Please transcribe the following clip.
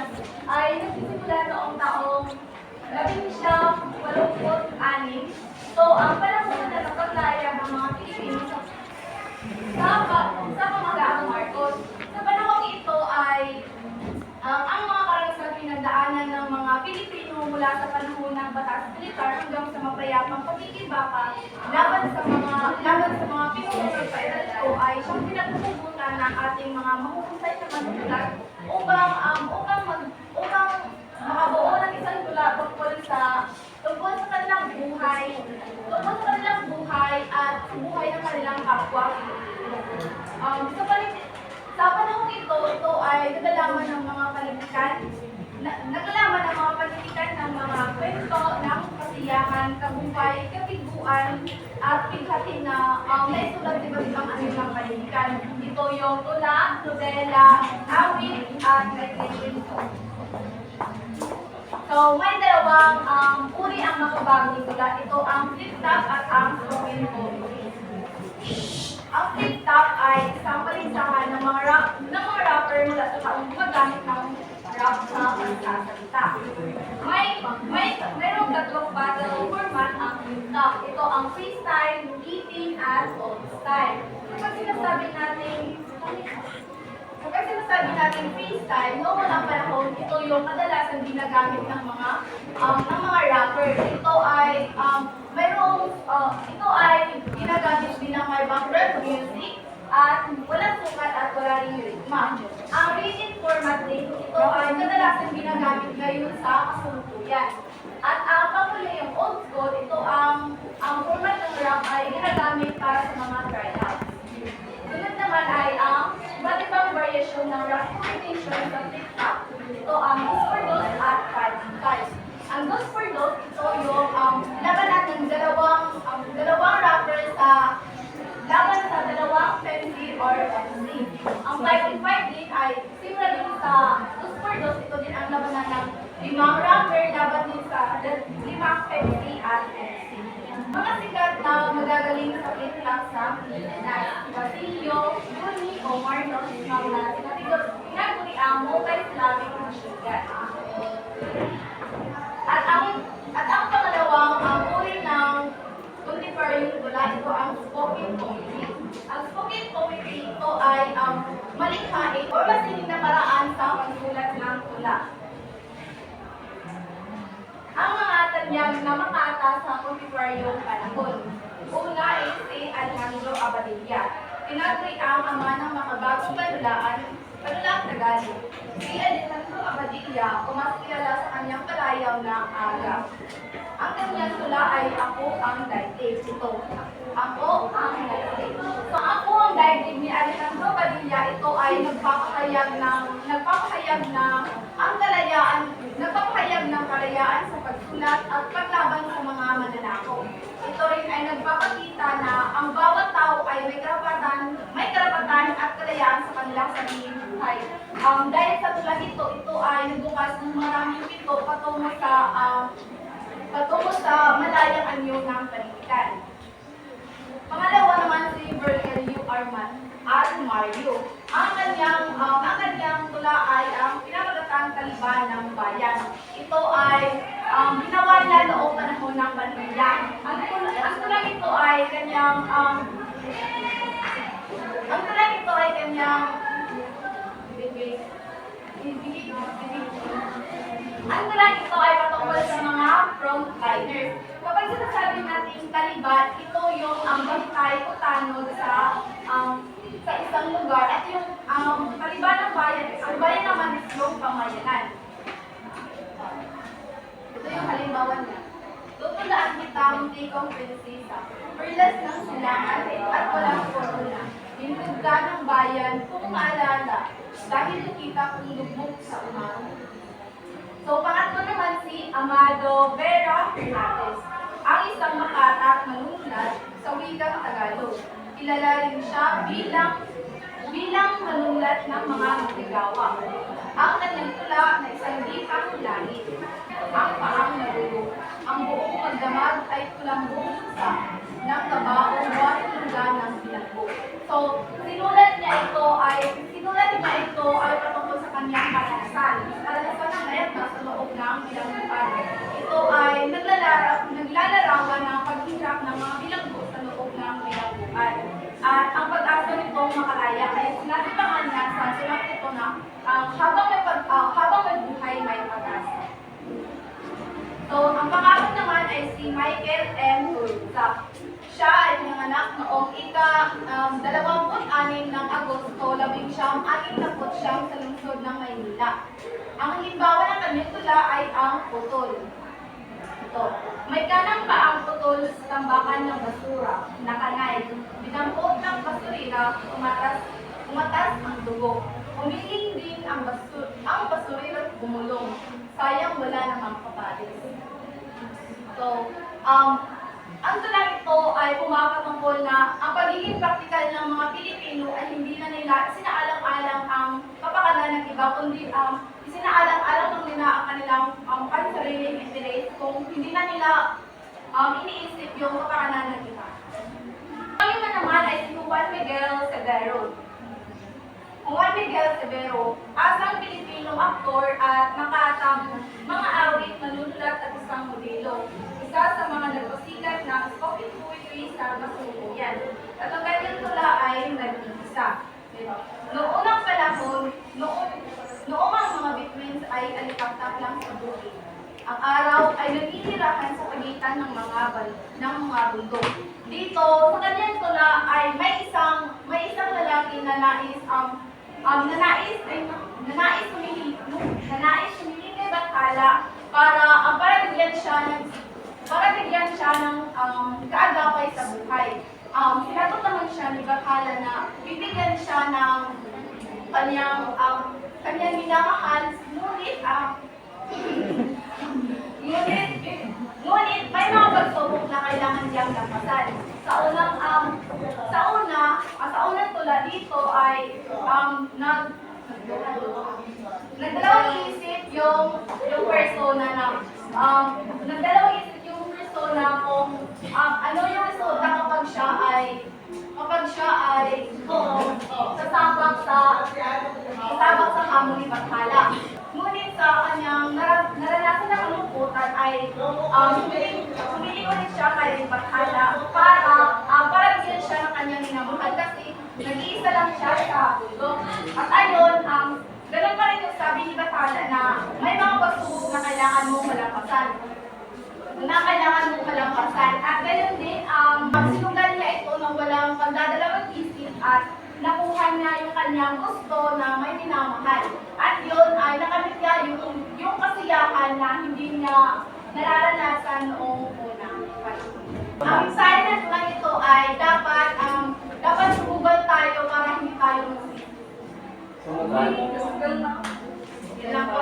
Pilipinas ay nagsisimula noong taong 1986. So, ang panahon na napaglaya ng mga Pilipino sa sa, sa pamagaang Marcos. Sa panahon ito ay ang ang mga karanasan pinagdaanan ng mga Pilipino mula sa panahon ng batas militar mapayapang pagkikibaka laban sa mga laban sa mga pinuno sa ito ay siyang pinagpupuntan ng ating mga mahuhusay na manunulat upang um, upang mag, upang makabuo ng isang tula tungkol sa tungkol sa kanilang buhay tungkol sa kanilang buhay at buhay ng kanilang kapwa. Um, sa palit sa panahon ito, ito ay nagalaman ng mga panitikan, na, nagalaman ng mga panitikan ng mga kwento ng kasiyahan, tagumpay, kabiguan, at pighati na um, may sulat iba't ibang ano ng panitikan. Ito yung tula, nobela, awit, at meditation. So, may dalawang um, uri ang makabagong tula. Ito ang flip-top at ang spoken poetry. Ang flip-top ay isang paligsahan ng mga rap, ng mga rapper mula sa taong gumagamit ng rap sa pagsasalita. May, may, mayroong tatlong battle format ang flip-top. Ang freestyle, beating, at old style. Kapag sinasabi natin, Kapag sinasabi natin freestyle, noong unang panahon, ito yung kadalasan ginagamit ng mga um, ng mga rapper. Ito ay um, mayroong uh, ito ay ginagamit din ng may background music at walang sukat at wala ring ritma. Ang written format din, ito ay kadalasan ginagamit ngayon sa kasultuyan. At ang panghuli yung old school, ito ang ang format ng rap ay ginagamit para sa mga tryouts. Sunod naman ay ang iba't ibang variation ng rock combination sa TikTok. Ito ang Dos for Dos at Five Five. Ang Dos for Dos, ito yung um, labanan ng dalawang um, dalawang rapper sa laban sa dalawang MC MC. Ang Five and Five din ay similar din sa Dos for Dos, ito din ang labanan ng limang rapper laban din sa limang MC at MC. Mga sikat na magagaling sa flip-flop sa Pilipinas, Basilio, Yuni, o Marcos, mga sinatigod, pinaguri ang multi-Slavic na sugar. At ang at ang pangalawang ang uri ng contemporary tula, ito ang spoken poetry. Ang spoken poetry ito ay um, malikhain o masinig na paraan sa pagsulat ng tula. Ang mga tanyag na makata sa kontemporaryong panahon. Una si Alejandro Abadilla. Tinaguri ang ama ng makabagong panulaan, panulaang Tagalog. Si Alejandro Abadilla, umas kilala sa kanyang palayaw na aga. Ang kanyang tula ay Ako ang Daigdig. Ito, Ako ang Daigdig. So, Ako ang Daigdig ni Alejandro Padilla, ito ay nagpapahayag ng, nagpapahayag na ang kalayaan, nagpapahayag ng kalayaan sa pagsulat at paglaban sa mga mananakaw. Ito rin ay nagpapakita na ang bawat tao ay may karapatan, may karapatan at kalayaan sa kanilang sariling buhay. Um, dahil sa tulad ito, ito ay nagbukas ng maraming pinto patungo sa um, patungo sa malayang anyo ng panitikan. Pangalawa naman si Virgilio Arman at Mario. Ang kanyang, um, ang kanyang tula ay ang pinamagatang taliban ng bayan. Ito ay um, ginawa niya noong panahon ng Manila. Ang, tula, ang tula nito ay kanyang um, ang tula nito ay kanyang ang tula nito ay patungkol sa mga frontliners. Kapag sinasabi natin Taliban, ito yung ang bantay o tanod sa um, sa isang lugar at yung um, Taliban ng bayan, ang bayan naman is yung pamayanan. Ito yung halimbawa niya. Munti kong prinsesa, perlas ng silangan at walang. Hintog ka ng bayan kung maalala, dahil nakita kong lubog sa umaga. So, pangatlo naman si Amado Vera Hernandez, ang isang makatat manunulat sa wikang Tagalog. Kilala rin siya bilang bilang manunulat ng mga magigawa. Ang kanyang tula na isang dipang langit, ang paang narulo. Ang buong magdamag ay tulang buong sa ng kabaong lungga ng bilanggo. So, sinulat niya ito ay sinulat niya ito ay patungkol sa kanyang karanasan. Karanasan bilangguan. Ito ay naglalara, naglalarawan ng paghirap ng mga bilanggo sa loob ng bilangguan. At ang pag-asa nitong makalaya ay sinasabangan niya sa sulat ito na ah, habang may pag, ah, habang may buhay may pag-asa. So, ang pangalan naman ay si Michael M. Turza. Siya ay pinanganak noong ika um, 26 ng Agosto, 1969 sa lungsod ng Maynila. Ang halimbawa ng kanyang tula ay ang putol. Ito. May kanang pa ang putol sa tambakan ng basura, nakanay. Binampot ng basurira, umatas, umatas ang dugo. Umiling din ang, basur, ang basurira at bumulong. Sayang wala namang kapalis. So, um, ang tulang ito ay pumapatungkol na ang pagiging praktikal ng mga Pilipino ay hindi na nila sinaalang-alang ang kapakanan ng iba, kundi um, isinaalang-alang ng nila ang kanilang um, pansariling interest kung hindi na nila um, iniisip yung kapakanan ng iba. Ang naman ay si Juan Miguel Severo. Juan Miguel Severo, asang Pilipino aktor at nakatang mga awit, manunulat at isang modelo. Isa sa mga nagpasikat ng spoken poetry sa Masuluyan. At ang kanyang tula ay nag-iisa. Noong unang panahon, noong, noong ang mga bituins ay alikaptak lang sa bukid. Ang araw ay naghihirahan sa pagitan ng mga bal ng mga bundok. Dito, sa kanyang tula ay may isang may isang lalaki na nais um, um, nanais ay nanais humihingi nanais humihingi kay Bathala para um, para bigyan siya ng para bigyan siya ng um, kaagapay sa buhay. Um, sinagot naman siya ni Bathala na bibigyan siya ng kanyang um, kanyang minamahal, ngunit um, ngunit ngunit may mga pagsubok na kailangan niyang lampasan. Sa unang um, sa una, ah, tula dito ay um, nag nagdalawang isip yung yung persona na um, nagdalawang isip yung persona kung um, ano yung resulta kapag siya ay kapag siya ay sasabak sa sasabak sa hamon ni Bathala. Ngunit sa kanyang nara- naranasan na kalungkutan ay um, humiling humiling ulit siya kay Bathala para um, para bigyan siya ng kanyang minamahal kasi nag-iisa lang siya sa bundok. At ayun, um, ganun pa rin yung sabi ni Bathala na may mga pagsubok na kailangan mong malampasan na kailangan mong malampasan. At ganoon din, um, sinugal niya ito ng walang pagdadalawang isip at nakuha niya yung kanyang gusto na may minamahal. At yun ay nakamit niya yung, yung kasiyahan na hindi niya nararanasan noong panahon. Ang na lang ito ay dapat um, dapat sumugal tayo para hindi tayo masisi. Sumugal. Yun lang po.